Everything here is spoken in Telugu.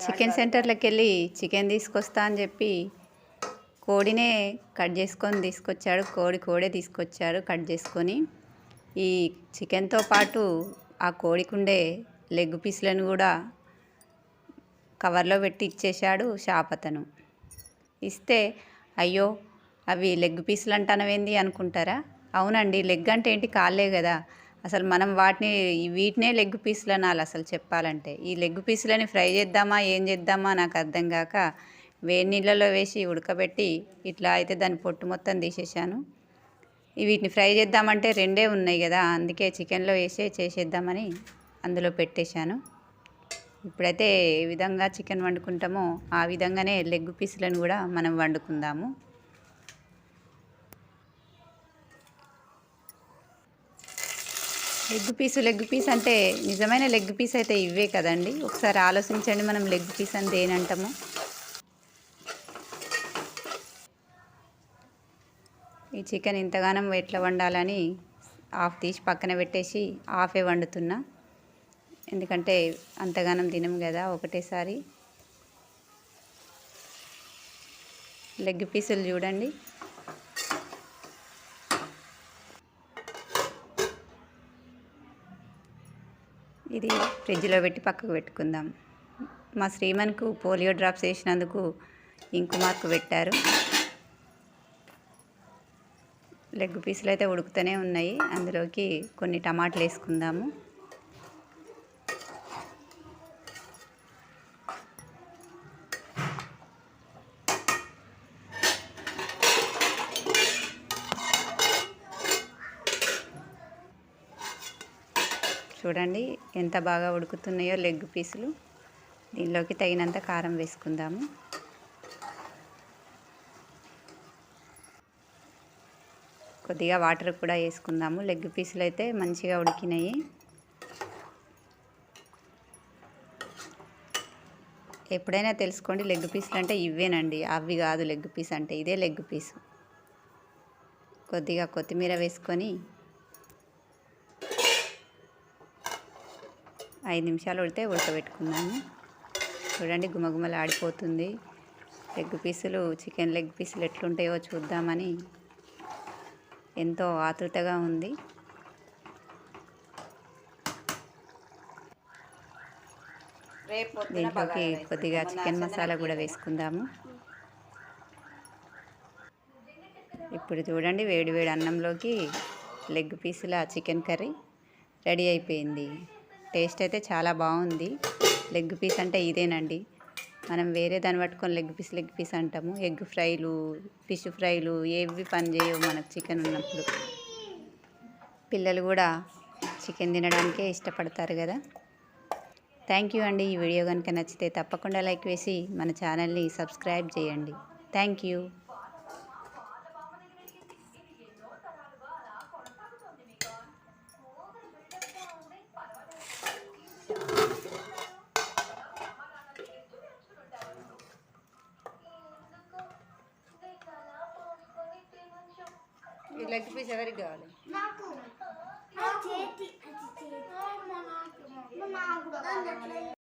చికెన్ సెంటర్లోకి వెళ్ళి చికెన్ తీసుకొస్తా అని చెప్పి కోడినే కట్ చేసుకొని తీసుకొచ్చాడు. కోడి కోడే తీసుకొచ్చాడు కట్ చేసుకొని. ఈ చికెన్తో పాటు ఆ కోడికుండే లెగ్ పీస్లను కూడా కవర్లో పెట్టి ఇచ్చేశాడు షాప్ అతను. ఇస్తే అయ్యో అవి లెగ్ పీసులు అంటానవేంది అనుకుంటారా? అవునండి లెగ్ అంటే ఏంటి? కాలే కదా. అసలు మనం వాటిని వీటినే లెగ్ పీసులు అనాలి అసలు చెప్పాలంటే. ఈ లెగ్ పీసులని ఫ్రై చేద్దామా ఏం చేద్దామా నాకు అర్థం కాక వేడి నీళ్ళలో వేసి ఉడకబెట్టి ఇట్లా అయితే దాని పొట్టు మొత్తం తీసేసాను వీటిని ఫ్రై చేద్దామంటే రెండే ఉన్నాయి కదా అందుకే చికెన్లో వేసే చేసేద్దామని అందులో పెట్టేశాను. ఇప్పుడైతే ఏ విధంగా చికెన్ వండుకుంటామో ఆ విధంగానే లెగ్ పీసులను కూడా మనం వండుకుందాము. లెగ్ పీసు లెగ్ పీస్ అంటే నిజమైన లెగ్ పీస్ అయితే ఇవే కదండి. ఒకసారి ఆలోచించండి మనం లెగ్ పీస్ అని దేనంటాము ఈ చికెన్ ఇంతగానం ఎట్లా వండాలని హాఫ్ తీసి పక్కన పెట్టేసి హాఫే వండుతున్నా. ఎందుకంటే అంతగానం తినం కదా ఒకటేసారి. లెగ్ పీసులు చూడండి. ఇది ఫ్రిడ్జ్లో పెట్టి పక్కకు పెట్టుకుందాం. మా శ్రీమన్కు పోలియో డ్రాప్స్ వేసినందుకు ఇంకు మార్కు పెట్టారు. లెగ్ పీసులు అయితే ఉడుకుతూనే ఉన్నాయి. అందులోకి కొన్ని టమాటాలు వేసుకుందాము. చూడండి ఎంత బాగా ఉడుకుతున్నాయో లెగ్ పీసులు. దీనిలోకి తగినంత కారం వేసుకుందాము. కొద్దిగా వాటర్ కూడా వేసుకుందాము. లెగ్ పీసులు అయితే మంచిగా ఉడికినాయి. ఎప్పుడైనా తెలుసుకోండి లెగ్ పీసులు అంటే ఇవేనండి అవి కాదు లెగ్ పీస్ అంటే ఇదే లెగ్ పీసు. కొద్దిగా కొత్తిమీర వేసుకొని ఐదు నిమిషాలు ఉడితే ఉడకబెట్టుకున్నాను చూడండి గుమగుమలు ఆడిపోతుంది లెగ్ పీసులు చికెన్ లెగ్ పీసులు ఎట్లుంటాయో చూద్దామని ఎంతో ఆతృతగా ఉంది. దీంట్లోకి కొద్దిగా చికెన్ మసాలా కూడా వేసుకుందాము. ఇప్పుడు చూడండి వేడి వేడి అన్నంలోకి లెగ్ పీసుల చికెన్ కర్రీ రెడీ అయిపోయింది. టేస్ట్ అయితే చాలా బాగుంది. లెగ్ పీస్ అంటే ఇదేనండి. మనం వేరే దాన్ని పట్టుకొని లెగ్ పీస్ లెగ్ పీస్ అంటాము. ఎగ్ ఫ్రైలు ఫిష్ ఫ్రైలు ఏవి పని చేయవు మనకు చికెన్ ఉన్నప్పుడు. పిల్లలు కూడా చికెన్ తినడానికే ఇష్టపడతారు కదా. థ్యాంక్ యూ అండి. ఈ వీడియో కనుక నచ్చితే తప్పకుండా లైక్ వేసి మన ఛానల్ని సబ్స్క్రైబ్ చేయండి. Thank you. ఈ లెగ్ పీస్ ఎవరికి కావాలి? నాకు.